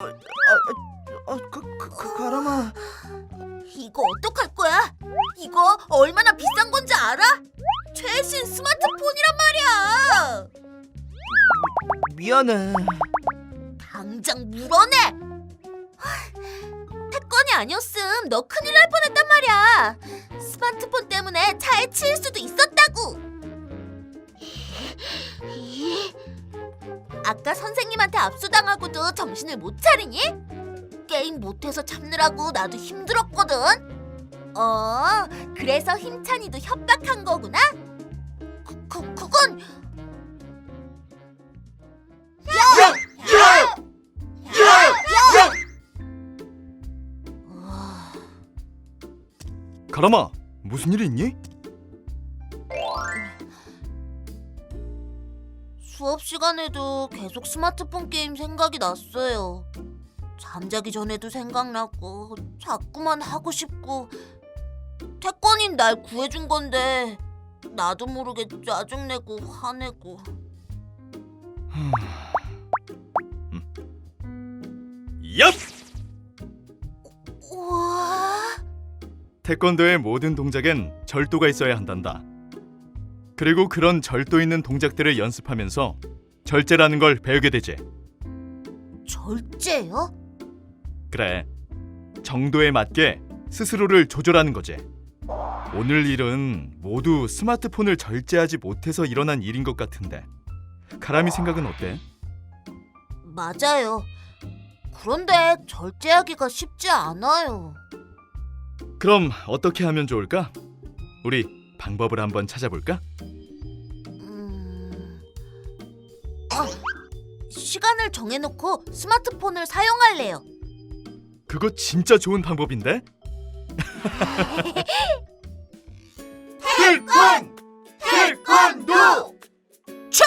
아, 가, 가, 가, 가람아. 이거 어떡할 거야? 이거 얼마나 비싼 건지 알아? 최신 스마트폰이란 말이야. 미안해. 당장 물어내. 하, 태권이 아니었음 너 큰일 날 뻔했단 말이야. 스마트폰 때문에 차에 치일 수도 선생님한테 압수당하고도 정신을 못 차리니? 게임 못해서 참느라고 나도 힘들었거든. 어, 그래서 힘찬이도 협박한 거구나? 그, 그, 그건 야! 야! 야! 야! 가람아, 무슨 일 있니? 수업 시간에도 계속 스마트폰 게임 생각이 났어요. 잠자기 전에도 생각나고 자꾸만 하고 싶고 태권인 날 구해준 건데 나도 모르게 짜증내고 화내고 얍! 우와 태권도의 모든 동작엔 절도가 있어야 한단다. 그리고 그런 절도 있는 동작들을 연습하면서 절제라는 걸 배우게 되지. 절제요? 그래. 정도에 맞게 스스로를 조절하는 거지. 오늘 일은 모두 스마트폰을 절제하지 못해서 일어난 일인 것 같은데. 가람이 생각은 어때? 맞아요. 그런데 절제하기가 쉽지 않아요. 그럼 어떻게 하면 좋을까? 우리 방법을 한번 찾아볼까? 음... 아, 시간을 정해놓고 스마트폰을 사용할래요. 그거 진짜 좋은 방법인데? 태권! 태권도! 쳐!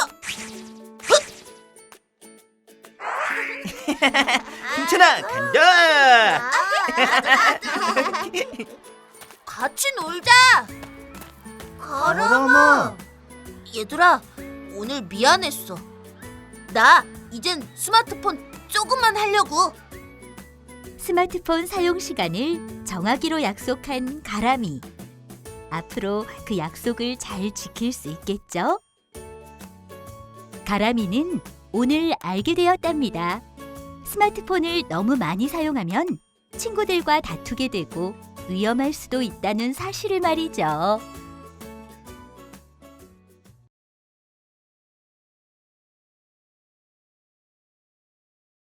힘찬아 간다! 같이 놀자. 가람아. 얘들아, 오늘 미안했어. 나 이젠 스마트폰 조금만 하려고. 스마트폰 사용 시간을 정하기로 약속한 가람이. 앞으로 그 약속을 잘 지킬 수 있겠죠? 가람이는 오늘 알게 되었답니다. 스마트폰을 너무 많이 사용하면 친구들과 다투게 되고 위험할 수도 있다는 사실을 말이죠.